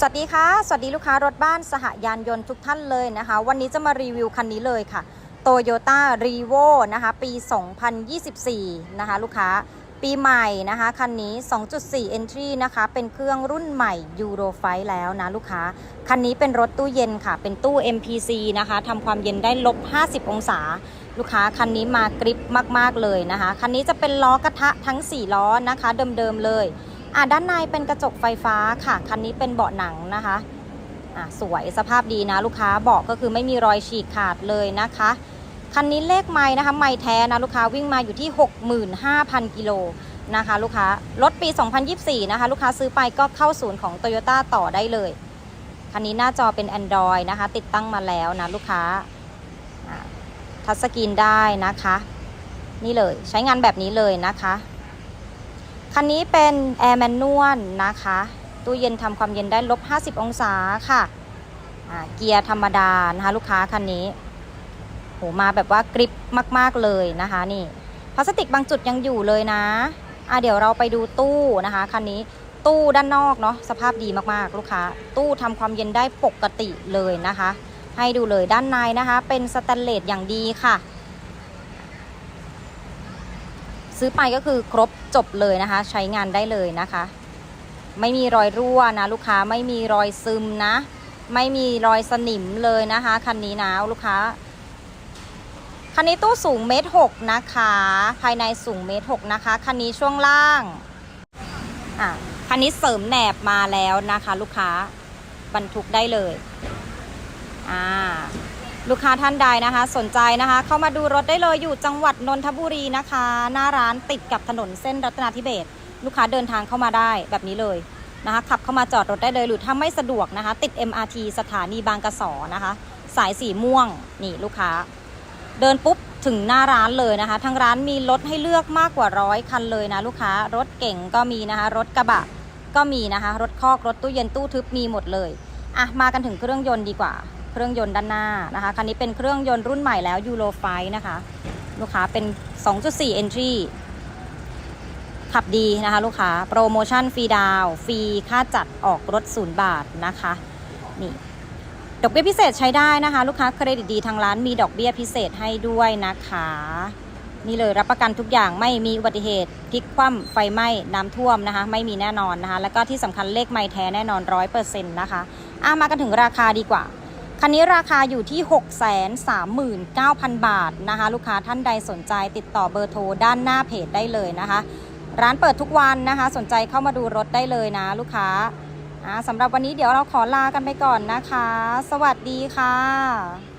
สวัสดีค่ะ สวัสดีลูกค้ารถบ้านสหยานยนต์ทุกท่านเลยนะคะ วันนี้จะมารีวิวคันนี้เลยค่ะ Toyota r e v o นะคะ ปี 2024 นะคะ ลูกค้า ปีใหม่นะคะ คันนี้ 2.4 Entry นะคะ เป็นเครื่องรุ่นใหม่ Euro 5แล้วนะลูกค้า คันนี้เป็นรถตู้เย็นค่ะ เป็นตู้ MPC นะคะ ทำความเย็นได้ลบ 50 องศา ลูกค้า คันนี้มากริปมาก ๆ เลยนะคะ คันนี้จะเป็นล้อกระทะทั้ง 4 ล้อนะคะ เดิม ๆ เลย อะด้านในเป็นกระจกไฟฟ้าค่ะ คันนี้เป็นเบาะหนังนะคะอะสวยสภาพดีนะลูกค้าเบาะก็คือไม่มีรอยฉีกขาดเลยนะคะ คันนี้เลขไม้นะคะไม้แท้นะลูกค้าวิ่งมาอยู่ที่ 65,000 กิโลนะคะลูกค้ารถปี 2024 นะคะ ลูกค้าซื้อไปก็เข้าศูนย์ของ Toyota ต่อได้เลย คันนี้หน้าจอเป็น Android นะคะ ติดตั้งมาแล้วนะลูกค้าทัชสกรีนได้นะคะ นี่เลยใช้งานแบบนี้เลยนะคะ คันนี้เป็นแอร์แมนนวลนะคะ ตู้เย็นทำความเย็นได้ลบ 50 องศาค่ะ เกียร์ธรรมดานะคะลูกค้าคันนี้โหมาแบบว่ากริปมาก ๆ เลยนะคะนี่พลาสติกบางจุดยังอยู่เลยนะอะเดี๋ยวเราไปดูตู้นะคะคันนี้ตู้ด้านนอกเนาะสภาพดีมากๆ ลูกค้า ตู้ทำความเย็นได้ปกติเลยนะคะ ให้ดูเลยด้านในนะคะ เป็นสแตนเลสอย่างดีค่ะ ซื้อไปก็คือครบจบเลยนะคะ ใช้งานได้เลยนะคะ ไม่มีรอยรั่วนะลูกค้าไม่มีรอยซึมนะ ไม่มีรอยสนิมเลยนะคะคันนี้นะลูกค้าคันนี้ตู้สูงเมตรหกนะคะ ภายในสูงเมตรหกนะคะคันนี้ช่วงล่างอะคันนี้เสริมแหนบมาแล้วนะคะ ลูกค้าบรรทุกได้เลยอ่า ลูกค้าท่านใดนะคะ สนใจนะคะ เข้ามาดูรถได้เลยอยู่จังหวัดนนทบุรีนะคะ หน้าร้านติดกับถนนเส้นรัตนาธิเบศลูกค้าเดินทางเข้ามาได้แบบนี้เลยนะคะ ขับเข้ามาจอดรถได้เลยหรือถ้าไม่สะดวกนะคะ ติด MRT สถานีบางกระสอนะคะ สายสีม่วงนี่ลูกค้า เดินปุ๊บถึงหน้าร้านเลยนะคะทางร้านมีรถให้เลือกมากกว่าร้อยคันเลยนะลูกค้ารถเก่งก็มีนะคะ รถกระบะก็มีนะคะ รถคอกรถตู้เย็นตู้ทึบมีหมดเลยอะมากันถึงเครื่องยนต์ดีกว่า เครื่องยนต์ด้านหน้านะคะ คันนี้เป็นเครื่องยนต์รุ่นใหม่แล้วยูโรไฟนะคะ ลูกค้าเป็น 2.4 entry ขับดีนะคะ ลูกค้า โปรโมชั่นฟรีดาวฟรีค่าจัดออกรถศูนย์บาทนะคะนี่ดอกเบี้ยพิเศษใช้ได้นะคะ ลูกค้าเครดิตดีทางร้านมีดอกเบี้ยพิเศษให้ด้วยนะคะ นี่เลยรับประกันทุกอย่างไม่มีอุบัติเหตุพลิกคว่ำไฟไหม้น้ำท่วมนะคะ ไม่มีแน่นอนนะคะ แล้วก็ที่สำคัญเลขไม่แท้แน่นอนร้อยเปอร์เซ็นต์นะคะอะมากันถึงราคาดีกว่า คันนี้ราคาอยู่ที่ 639,000 บาทนะคะ ลูกค้าท่านใดสนใจติดต่อเบอร์โทรด้านหน้าเพจได้เลยนะคะ ร้านเปิดทุกวันนะคะ สนใจเข้ามาดูรถได้เลยนะ ลูกค้าอ่าสำหรับวันนี้เดี๋ยวเราขอลากันไปก่อนนะคะ สวัสดีค่ะ